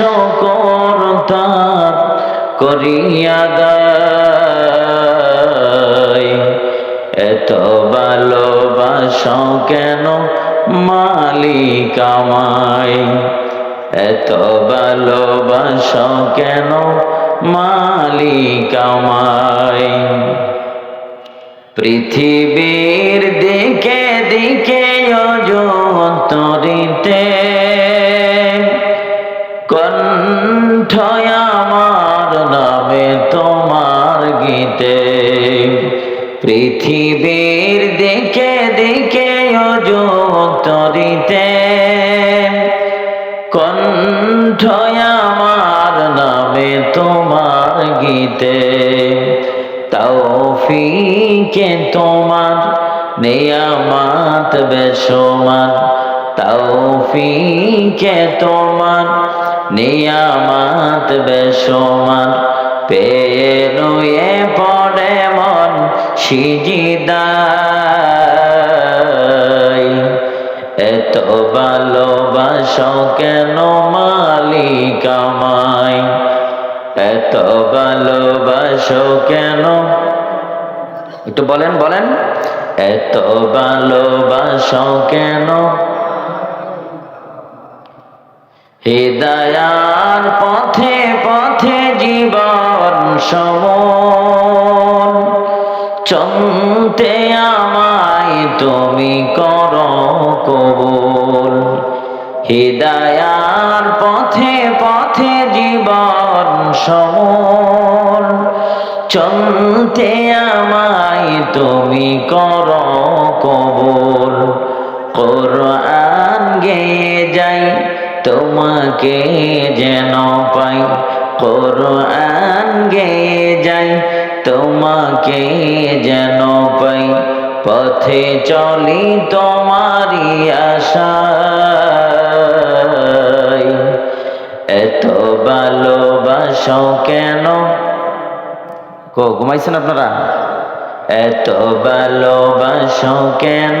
শকর তার করিয়া দেয় এত ভালোবাসো কেন মালিক আমায়? এত ভালোবাসো কেন মালিক আমায়? পৃথিবীর দিকে দিকে অজন্তরিতে কণ্ঠ আমার নামে তোমার গীতে। পৃথিবীর দিকে দিকে অজন্তরিতে কণ্ঠ আমার নামে তোমার গীতে। তৌফিকে তোমার নিয়ামাত বেসমান তৌফিকে তোমার নিয়ামাত বেসমান পেয়ে নুয়ে পড়ে মন সিজিদায় এত ভালোবাসো কেন মালিক আমায়? এত ভালোবাসো কেন? একটু বলেন বলেন। এত ভালোবাসো কেন হৃদয়ার পথে পথে জীবন সমন চমতে আমায় তুমি কর কবুল। হৃদয়ার পথে পথে জীবন সমন, চলতে আমায় তুমি কর কবুল। কোরআন যাই তোমাকে যেন পাই কোরআন গেয়ে যাই, তোমাকে যেন পাই, পথে চলি তোমারি আশায়। এত ভালোবাসো কেন? কো, ঘুমাইছেন আপনারা? এত ভালোবাসো কেন?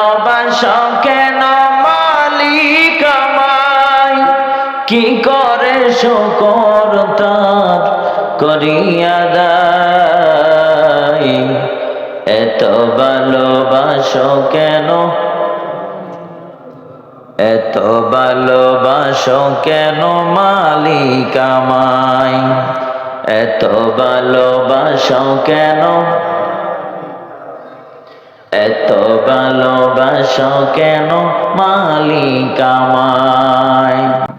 কি করে শকর তার করিয়া দায় এত ভালোবাসো কেন? এত ভালোবাসো কেন মালিক আমায়? এত ভালোবাসো কেন? এত ভালোবাসো কেন মালিক আমায়?